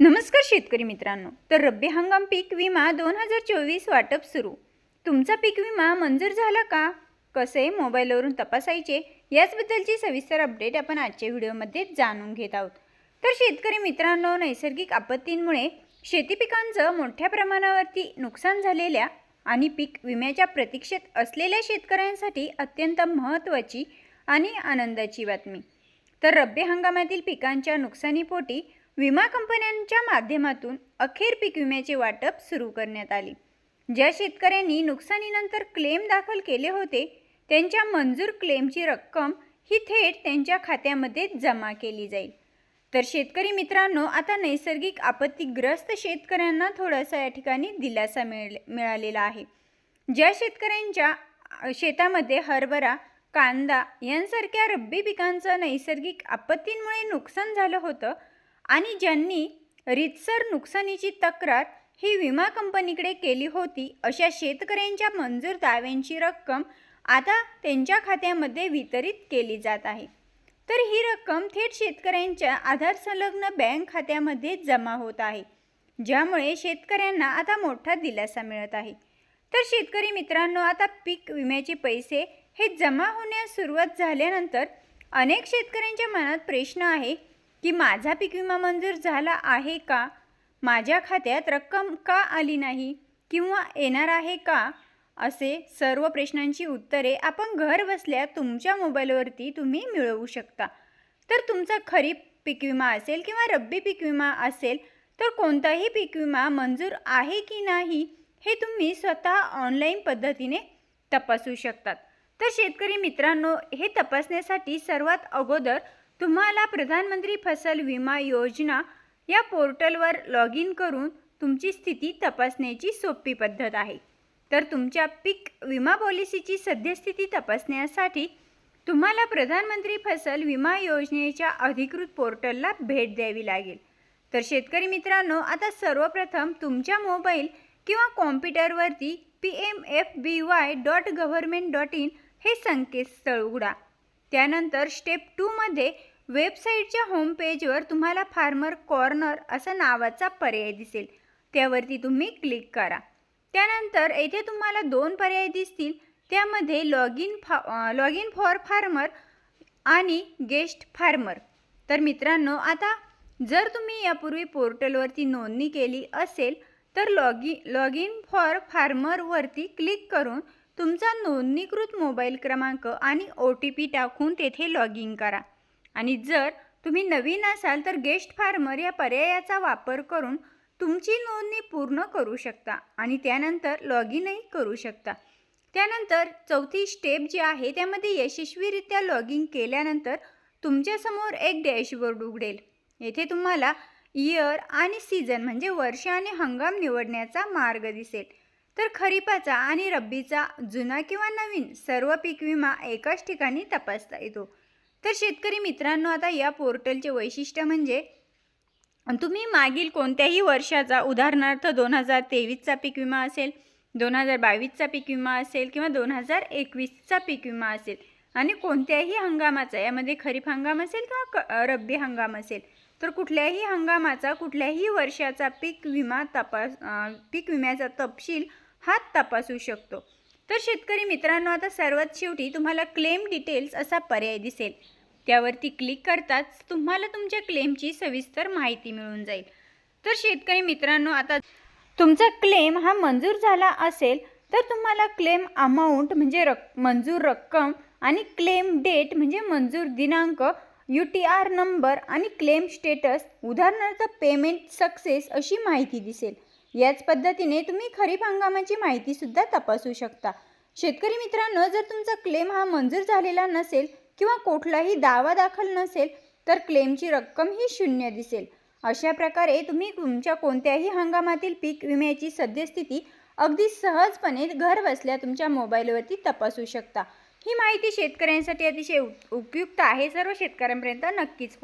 नमस्कार शेतकरी मित्रांनो. तर रब्बी हंगाम पीक विमा दोन हजार चोवीस वाटप सुरू. तुमचा पीक विमा मंजूर झाला का? कसे मोबाईलवरून तपासायचे? याचबद्दलची सविस्तर अपडेट आपण आजच्या व्हिडिओमध्ये जाणून घेत आहोत. तर शेतकरी मित्रांनो नैसर्गिक आपत्तींमुळे शेती पिकांचं मोठ्या प्रमाणावरती नुकसान झालेल्या आणि पीक विम्याच्या प्रतीक्षेत असलेल्या शेतकऱ्यांसाठी अत्यंत महत्त्वाची आणि आनंदाची बातमी. तर रब्बी हंगामातील पिकांच्या नुकसानीपोटी विमा कंपन्यांच्या माध्यमातून अखेर पीक विम्याचे वाटप सुरू करण्यात आले. ज्या शेतकऱ्यांनी नुकसानीनंतर क्लेम दाखल केले होते त्यांच्या मंजूर क्लेमची रक्कम ही थेट त्यांच्या खात्यामध्ये जमा केली जाईल. तर शेतकरी मित्रांनो आता नैसर्गिक आपत्तीग्रस्त शेतकऱ्यांना थोडासा या ठिकाणी दिलासा मिळ मिळालेला आहे. ज्या शेतकऱ्यांच्या शेतामध्ये हरभरा कांदा यांसारख्या रब्बी पिकांचं नैसर्गिक आपत्तींमुळे नुकसान झालं होतं आणि ज्यांनी रितसर नुकसानीची तक्रार ही विमा कंपनीकडे केली होती अशा शेतकऱ्यांच्या मंजूर दाव्यांची रक्कम आता त्यांच्या खात्यामध्ये वितरित केली जात आहे. तर ही रक्कम थेट शेतकऱ्यांच्या आधार संलग्न बँक खात्यामध्ये जमा होत आहे ज्यामुळे शेतकऱ्यांना आता मोठा दिलासा मिळत आहे. तर शेतकरी मित्रांनो आता पीक विम्याचे पैसे हे जमा होण्यास सुरुवात झाल्यानंतर अनेक शेतकऱ्यांच्या मनात प्रश्न आहे की माझा पीक विमा मंजूर झाला आहे का? माझ्या खात्यात रक्कम का आली नाही? किंवा येणार आहे का? असे सर्व प्रश्नांची उत्तरे आपण घर बसल्या तुमच्या मोबाईलवरती तुम्ही मिळवू शकता. तर तुमचा खरीप पीक विमा असेल किंवा रब्बी पीक विमा असेल तर कोणताही पीक विमा मंजूर आहे की नाही हे तुम्ही स्वतः ऑनलाईन पद्धतीने तपासू शकतात. तर शेतकरी मित्रांनो हे तपासण्यासाठी सर्वात अगोदर तुम्हाला प्रधानमंत्री फसल विमा योजना या पोर्टलवर लॉग इन करून तुमची स्थिती तपासण्याची सोपी पद्धत आहे. तर तुमच्या पीक विमा पॉलिसीची सद्यस्थिती तपासण्यासाठी तुम्हाला प्रधानमंत्री फसल विमा योजनेच्या अधिकृत पोर्टलला भेट द्यावी लागेल. तर शेतकरी मित्रांनो आता सर्वप्रथम तुमच्या मोबाईल किंवा कॉम्प्युटरवरती P M F B Y dot government dot in हे संकेतस्थळ उघडा. त्यानंतर स्टेप टूमध्ये वेबसाईटच्या होम पेजवर तुम्हाला फार्मर कॉर्नर असा नावाचा पर्याय दिसेल. त्यावरती तुम्ही क्लिक करा. त्यानंतर येथे तुम्हाला दोन पर्याय दिसतील. त्यामध्ये लॉग इन फा लॉग इन फॉर फार्मर आणि गेस्ट फार्मर तर मित्रांनो आता जर तुम्ही यापूर्वी पोर्टलवरती नोंदणी केली असेल तर log in log in for फार्मरवरती click करून तुमचा नोंदणीकृत मोबाईल क्रमांक आणि ओ टी पी टाकून तेथे लॉग इन करा. आणि जर तुम्ही नवीन असाल तर गेस्ट फार्मर या पर्यायाचा वापर करून तुमची नोंदणी पूर्ण करू शकता आणि त्यानंतर लॉग इनही करू शकता. त्यानंतर चौथी स्टेप जी आहे त्यामध्ये यशस्वीरित्या लॉग इन केल्यानंतर तुमच्यासमोर एक डॅशबोर्ड उघडेल. येथे तुम्हाला इयर आणि सीझन म्हणजे वर्ष आणि हंगाम निवडण्याचा मार्ग दिसेल. तर खरीपाचा आणि रब्बीचा जुना किंवा नवीन सर्व पीक विमा एकाच ठिकाणी तपासता येतो. तर शेतकरी मित्रांनो आता या पोर्टलचे वैशिष्ट्य म्हणजे तुम्ही मागील कोणत्याही वर्षाचा उदाहरणार्थ दोन हजार तेवीसचा पीक विमा असेल दोन हजार बावीसचा पीक विमा असेल किंवा दोन हजार एकवीसचा पीक विमा असेल आणि कोणत्याही हंगामाचा यामध्ये खरीप हंगाम असेल किंवा क रब्बी हंगाम असेल तर कुठल्याही हंगामाचा कुठल्याही वर्षाचा पीक विमा तपास पीक विम्याचा तपशील हात तपासू शकतो. तर शेतकरी मित्रांनो आता सर्वात शेवटी तुम्हाला क्लेम डिटेल्स असा पर्याय दिसेल. त्यावरती क्लिक करताच तुम्हाला तुमच्या क्लेमची सविस्तर माहिती मिळून जाईल. तर शेतकरी मित्रांनो आता तुमचा क्लेम हा मंजूर झाला असेल तर तुम्हाला क्लेम अमाऊंट म्हणजे रक मंजूर रक्कम आणि क्लेम डेट म्हणजे मंजूर दिनांक यू टी आर नंबर आणि क्लेम स्टेटस उदाहरणार्थ पेमेंट सक्सेस अशी माहिती दिसेल. याच पद्धतीने तुम्ही खरीप हंगामाची माहितीसुद्धा तपासू शकता. शेतकरी मित्रांनो जर तुमचा क्लेम हा मंजूर झालेला नसेल किंवा कुठलाही दावा दाखल नसेल तर क्लेमची रक्कम ही शून्य दिसेल. अशा प्रकारे तुम्ही तुमच्या कोणत्याही हंगामातील पीक विम्याची सद्यस्थिती अगदी सहजपणे घर बसल्या तुमच्या मोबाईलवरती तपासू शकता. ही माहिती शेतकऱ्यांसाठी अतिशय उप- उपयुक्त आहे. सर्व शेतकऱ्यांपर्यंत नक्कीच